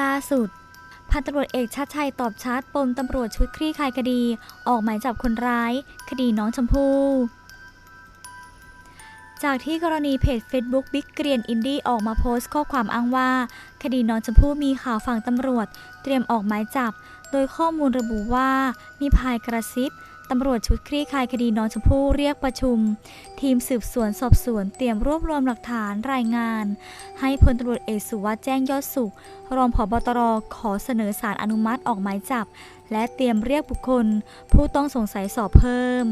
ล่าสุด พันตำรวจเอกชัดชัยตอบชัดปมตำรวจชุดคลี่คลายคดี ออกหมายจับคนร้าย คดีน้องชมพู่จากที่กรณีเพจ Facebook บิ๊กเกรียนอินดี้ออกมาโพสต์ข้อความอ้างว่า คดีน้องชมพู่มีข่าวฝั่งตำรวจ เตรียมออกหมายจับ โดยข้อมูลระบุว่ามีพายกระซิบ ตำรวจชุดคลี่คลายคดีน้องชมพู่เรียกประชุม ทีมสืบสวนสอบสวนเตรียมรวบรวมหลักฐานรายงาน ให้พลตำรวจเอกสุวัสด์แจ้งยอดสุข รองผบตรขอเสนอสารอนุมัติออกหมายจับ และเตรียมเรียกบุคคล ผู้ต้องสงสัยสอบเพิ่ม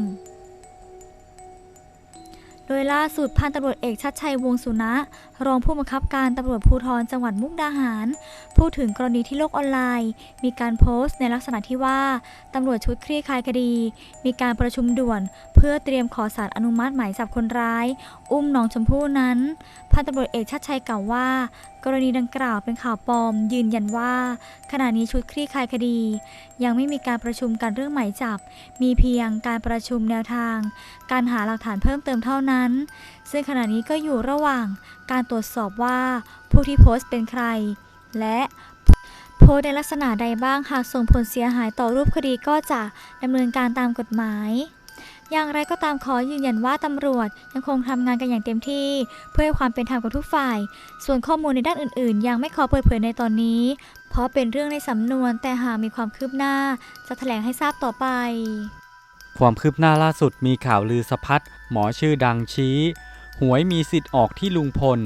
ดยล่าสุดพันตำรวจเอกชัดชัยวงสุนะ รองผู้บังคับการตำรวจภูธรจังหวัดมุกดาหาร พูดถึงกรณีที่โลกออนไลน์ มีการโพสต์ในลักษณะที่ว่าตำรวจชุดคลี่คลายคดี มีการประชุมด่วน พื่อเตรียมขอสารอนุมัติหมายจับคนร้าย อุ้มน้องชมพู่นั้นพันตำรวจเอกชัดชัยกล่าวว่า กรณีดังกล่าวเป็นข่าวปลอม ยืนยันว่า ขณะนี้ชุดคลี่คลายคดี ยังไม่มีการประชุมกันเรื่องหมายจับ มีเพียงการประชุมแนวทาง การหาหลักฐานเพิ่มเติมเท่านั้น ซึ่งขณะนี้ก็อยู่ระหว่างการตรวจสอบว่า ผู้ที่โพสต์เป็นใคร และโพสต์ในลักษณะใดบ้างหากส่งผลเสียหายต่อรูปคดีก็จะดำเนินการตามกฎหมาย อย่างไรก็ตามขอยืนยันว่าตำรวจยังคงทำงานกันอย่างเต็มที่ เพื่อให้ความเป็นธรรมกับทุกฝ่าย ส่วนข้อมูลในด้านอื่นๆ ยังไม่ขอเปิดเผยในตอนนี้ เพราะเป็นเรื่องในสำนวนแต่หากมีความคืบหน้า จะแถลงให้ทราบต่อไป ความคืบหน้าล่าสุดมีข่าวลือสะพัดหมอชื่อดังชี้หวยมีสิทธิ์ออกที่ลุงพล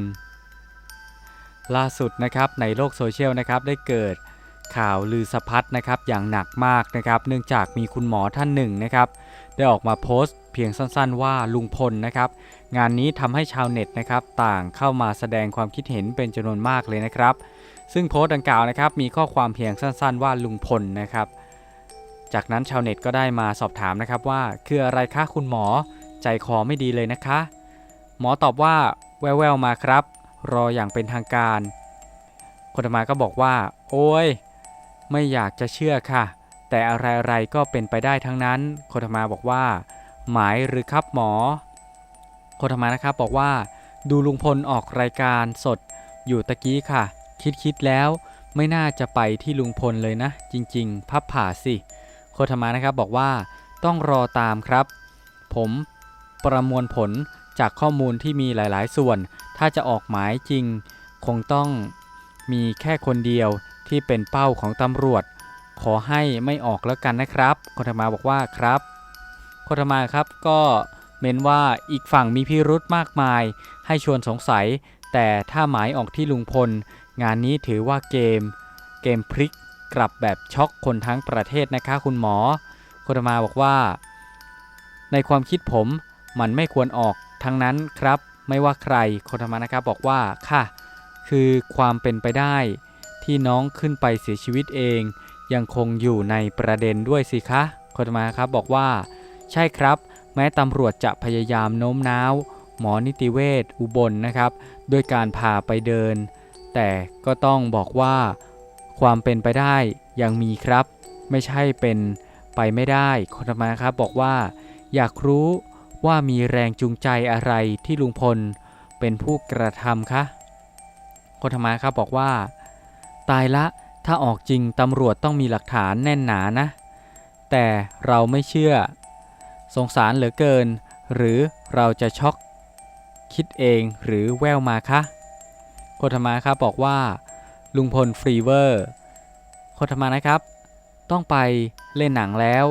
ล่าสุดนะครับในโลกโซเชียลนะครับได้เกิดข่าวลือสะพัดนะครับอย่างหนักมากนะครับ เนื่องจากมีคุณหมอท่านหนึ่งนะครับ ได้ออกมาโพสต์เพียงสั้นๆ ว่าลุงพลนะครับ งานนี้ทำให้ชาวเน็ตนะครับ ต่างเข้ามาแสดงความคิดเห็นเป็นจำนวนมากเลยนะครับ ซึ่งโพสต์ดังกล่าวนะครับ มีข้อความเพียงสั้นๆ ว่าลุงพลนะครับ จากนั้นชาวเน็ตก็ได้มาสอบถามนะครับว่าคืออะไรคะคุณหมอใจคอไม่ดีเลยนะคะ หมอตอบว่าแววๆมาครับ รออย่างเป็นทางการคนมาก็บอกว่า โอ้ยไม่อยากจะเชื่อค่ะ แต่อะไรๆก็เป็นไปได้ทั้งนั้นโคธมาบอกว่า หมายหรือครับหมอโคธมานะครับบอกว่า ดูลุงพลออกรายการสด อยู่ตะกี้ค่ะ คิดๆแล้ว ไม่น่าจะไปที่ลุงพลเลยนะ จริง ๆ พับผ่าสิโคธมานะครับบอกว่าต้องรอตามครับ ผมประมวลผลจากข้อมูลที่มีหลายๆ ส่วน ถ้าจะออกหมายจริง คงต้องมีแค่คนเดียวที่เป็นเป้าของตำรวจ ขอให้ไม่ออกแล้วกันนะครับโคธรรมาบอกว่าครับโคธรรมาครับก็เมนว่าอีกฝั่งมีพิรุธมากมาย ให้ชวนสงสัย แต่ถ้าหมายออกที่ลุงพล งานนี้ถือว่าเกม เกมพลิกกลับแบบช็อกคนทั้งประเทศนะคะคุณหมอโคตมาบอกว่า ในความคิดผมมันไม่ควรออกทั้งนั้นครับ ไม่ว่าใครโคตมานะครับบอกว่าค่ะ คือความเป็นไปได้ ที่น้องขึ้นไปเสียชีวิตเอง ยังคงอยู่ในประเด็นด้วยสิคะคตมาครับบอกว่า ใช่ครับ แม้ตำรวจจะพยายามโน้มน้าว หมอนิติเวชอุบลนะครับ ด้วยการพาไปเดิน แต่ก็ต้องบอกว่า ความเป็นไปได้ยังมีครับ ไม่ใช่เป็นไปไม่ได้คนธรรมาครับบอกว่า อยากรู้ว่ามีแรงจูงใจอะไรที่ลุงพลเป็นผู้กระทำคะคนธรรมาครับบอกว่า ตายละ ถ้าออกจริงตำรวจต้องมีหลักฐานแน่นหนานะ แต่เราไม่เชื่อ สงสารเหลือเกิน หรือเราจะช็อกคิดเองหรือแววมาคะโคธมาครับบอกว่า ลุงพลฟรีเวอร์โคตรมานะครับ ต้องไปเล่นหนังแล้ว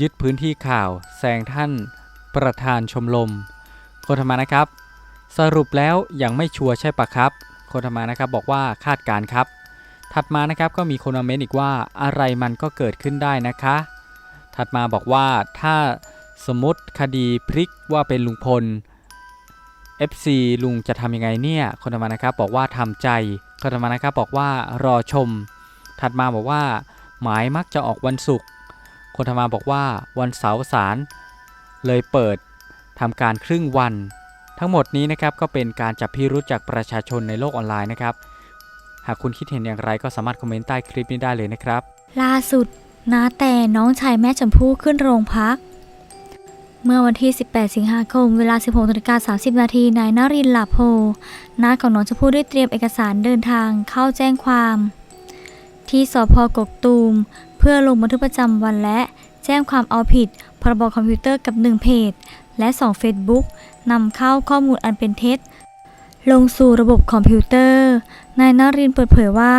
ยึดพื้นที่ข่าวแซงท่านประธานชมรมโคตรมานะครับ สรุปแล้วยังไม่ชัวร์ใช่ปะครับโคตรมานะครับบอกว่าคาดการครับ ถัดมานะครับก็มีคนมาเมนต์อีกว่าอะไรมันก็เกิดขึ้นได้นะคะ ถัดมาบอกว่าถ้าสมมติคดีพลิกว่าเป็นลุงพล FC ลุงจะทำยังไงเนี่ยคนธรรมานะครับบอกว่าทำใจคนธรรมานะครับบอกว่ารอชม ถัดมาบอกว่า หมายมักจะออกวันศุกร์คนธรรมาบอกว่าวันเสาร์ศาลเลยเปิดทำการครึ่งวัน ทั้งหมดนี้นะครับก็เป็นการจับพิรุธจากประชาชนในโลกออนไลน์นะครับ หากคุณคิดเห็นอย่างไรก็สามารถคอมเมนต์ใต้คลิปนี้ได้เลยนะครับ ล่าสุดนาแต่น้องชายแม่ชมพู่ขึ้นโรงพัก เมื่อวันที่ 18 สิงหาคม เวลา 16นาฬิกา30 นาทีนายนารินหลาโพน้าของน้องชมพู่ได้เตรียมเอกสารเดินทางเข้าแจ้งความ ที่สพกกตูม เพื่อลงบันทึกประจำวันและแจ้งความเอาผิด พรบคอมพิวเตอร์กับ 1 เพจ และ2เฟซบุ๊กนำเข้าข้อมูลอันเป็นเท็จ ลงสู่ระบบคอมพิวเตอร์ นายนารินเปิดเผยว่า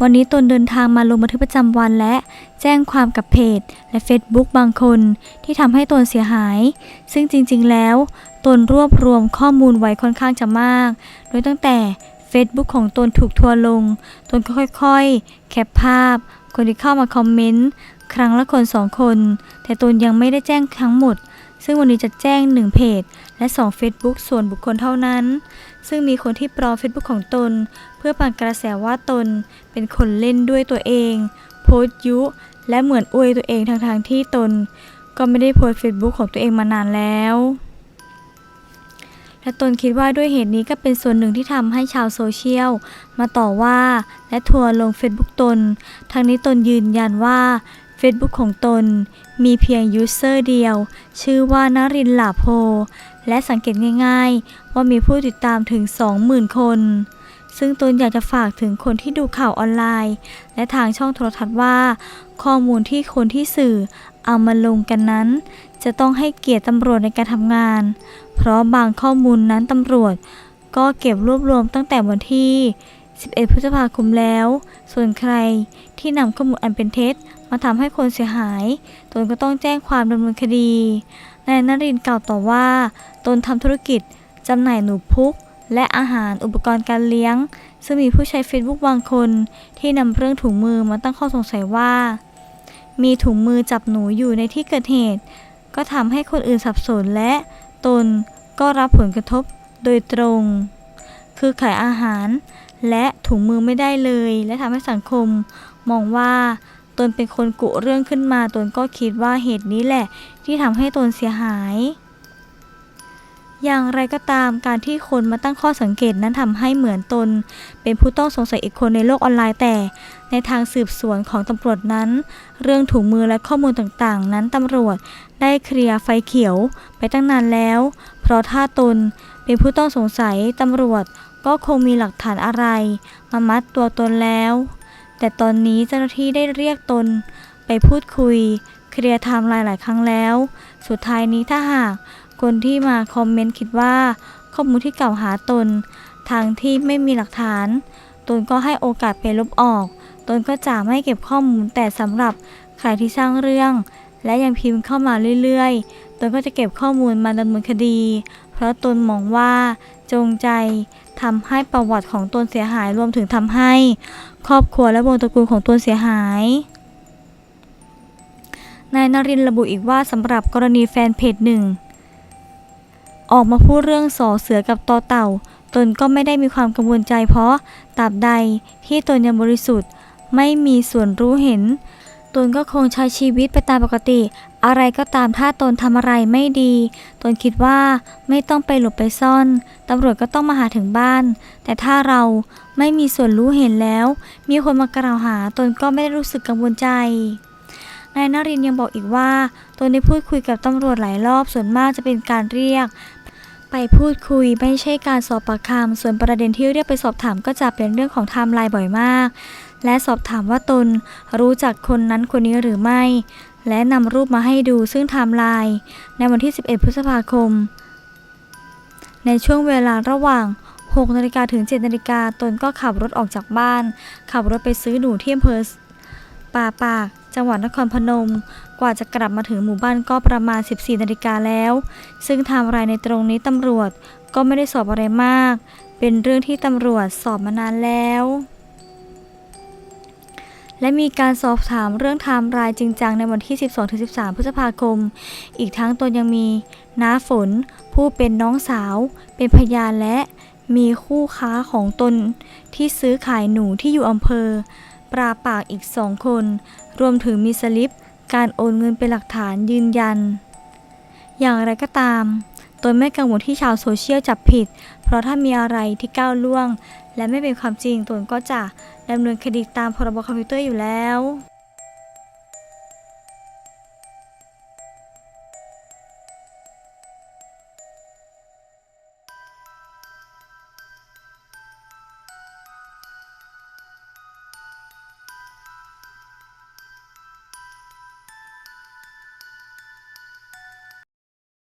วันนี้ตนเดินทางมาลงบันทึกประจำวันและแจ้งความกับเพจ และ Facebook บางคนที่ทำให้ตนเสียหาย ซึ่งจริงๆแล้ว ตนรวบรวมข้อมูลไว้ค่อนข้างจะมาก โดยตั้งแต่ Facebook ของตนถูกทัวลง ตนก็ค่อยๆ แคปภาพ คนที่เข้ามาคอมเมนต์ครั้งละคนสองคน แต่ตนยังไม่ได้แจ้งทั้งหมด ซึ่งวันนี้จะแจ้ง 1 เพจ และ 2 Facebook ส่วนบุคคลเท่านั้น ซึ่งมีคนที่ปลอม Facebook ของตน เพื่อปั่นกระแสว่าตนเป็นคนเล่นด้วยตัวเอง โพสต์ยุ และเหมือนอวยตัวเองทางทางๆที่ตน ก็ไม่ได้โพสต์ Facebook ของตัวเองมานานแล้ว และตนคิดว่าด้วยเหตุนี้ก็เป็นส่วนหนึ่งที่ทำให้ชาวโซเชียลมาต่อว่าและทัวร์ลง Facebook ตนทางนี้ตนยืนยันว่า Facebook ของตนมีเพียงยูเซอร์เดียว ชื่อว่านารินหลาโพ และสังเกตง่ายๆ ว่ามีผู้ติดตามถึง 20,000 คน ซึ่งตนอยากจะฝากถึงคนที่ดูข่าวออนไลน์ และทางช่องโทรทัศน์ว่า ข้อมูลที่คนที่สื่อเอามาลงกันนั้น จะต้องให้เกียรติตำรวจในการทำงาน เพราะบางข้อมูลนั้นตำรวจ ก็เก็บรวบรวมตั้งแต่วันที่ 11 พฤษภาคมแล้ว ส่วนใครที่นำข้อมูลอันเป็นเท็จมาทำให้คนเสียหาย ตนก็ต้องแจ้งความดำเนินคดี นายนรินกล่าวต่อว่า ตนทำธุรกิจจำหน่ายหนูพุก และอาหารอุปกรณ์การเลี้ยง ซึ่งมีผู้ใช้ Facebook บางคน ที่นำเรื่องถุงมือมาตั้งข้อสงสัยว่า มีถุงมือจับหนูอยู่ในที่เกิดเหตุ ก็ทำให้คนอื่นสับสนและตนก็รับผลกระทบโดยตรง คือขายอาหารและถุงมือไม่ได้เลย และทำให้สังคมมองว่า ตนเป็นคนกุเรื่องขึ้นมาตนก็คิดว่าเหตุนี้แหละ ที่ทำให้ตนเสียหาย อย่างไรก็ตามการที่คนมาตั้งข้อสังเกตนั้นทำให้เหมือนตน เป็นผู้ต้องสงสัยอีกคนในโลกออนไลน์แต่ ในทางสืบสวนของตำรวจนั้น เรื่องถุงมือและข้อมูลต่างๆ นั้นตำรวจได้เคลียร์ไฟเขียวไปตั้งนานแล้ว เพราะถ้าตนเป็นผู้ต้องสงสัยตำรวจก็คงมีหลักฐานอะไร มามัดตัวตนแล้ว แต่ตอนนี้เจ้าหน้าที่ได้เรียกตนไปพูดคุย เคลียร์ไทม์ไลน์หลายครั้งแล้ว สุดท้ายนี้ถ้าหากคนที่มาคอมเมนต์คิดว่า ข้อมูลที่กล่าวหาตน ทางที่ไม่มีหลักฐาน ตนก็ให้โอกาสไปลบออก ตนก็จะไม่เก็บข้อมูลแต่สำหรับใครที่สร้างเรื่อง และยังพิมพ์เข้ามาเรื่อยๆ ตนก็จะเก็บข้อมูลมาดำเนินคดี เพราะตนมองว่า จงใจทำให้ประวัติของตนเสียหายรวมถึงทำให้ครอบครัวและวงตระกูลของตนเสียหาย นายนรินทร์ระบุอีกว่าสำหรับกรณีแฟนเพจหนึ่งออกมาพูดเรื่องสอเสือกับตอเต่า ตนก็ไม่ได้มีความกังวลใจเพราะตราบใดที่ตนยังบริสุทธิ์ ไม่มีส่วนรู้เห็น ตนก็คงใช้ชีวิตไปตามปกติ อะไรก็ตามถ้าตนทำอะไรไม่ดี ตนคิดว่าไม่ต้องไปหลบไปซ่อนตำรวจก็ต้องมาหาถึงบ้าน แต่ถ้าเราไม่มีส่วนรู้เห็นแล้ว มีคนมากล่าวหาตนก็ไม่ได้รู้สึกกังวลใจนายนรินยังบอกอีกว่าตนได้พูดคุยกับตำรวจหลายรอบส่วนมากจะเป็นการเรียก ไปพูดคุยไม่ใช่การสอบปากคำส่วนประเด็นที่เรียกไปสอบถามก็จะเป็นเรื่องของไทม์ไลน์บ่อยมาก และสอบถามว่าตนรู้จักคนนั้นคนนี้หรือไม่ และนำรูปมาให้ดูซึ่งไทม์ไลน์ในวันที่ 11 พฤษภาคม ในช่วงเวลาระหว่าง 6นาฬิกาถึง 7นาฬิกาตนก็ขับรถออกจากบ้าน ขับรถไปซื้อหนูที่อำเภอป่าปาก จังหวัดนครพนม กว่าจะกลับมาถึงหมู่บ้านก็ประมาณ 14นาฬิกาแล้ว ซึ่งไทม์ไลน์ในตรงนี้ตำรวจก็ไม่ได้สอบอะไรมาก เป็นเรื่องที่ตำรวจสอบมานานแล้ว และมีการสอบถามเรื่องไทม์ไลน์จริงจังในวันที่ 12-13 พฤษภาคม อีกทั้งตนยังมีน้าฝน ผู้เป็นน้องสาว เป็นพยานและมีคู่ค้าของตนที่ซื้อขายหนูที่อยู่อำเภอ ปราปากอีกสองคน รวมถึงมีสลิป การโอนเงินเป็นหลักฐานยืนยัน อย่างไรก็ตามตนไม่กังวลที่ชาวโซเชียลจับผิด เพราะถ้ามีอะไรที่ก้าวล่วง และไม่เป็นความจริงตนก็จะ ดำเนินคดีตามพรบคอมพิวเตอร์อยู่แล้ว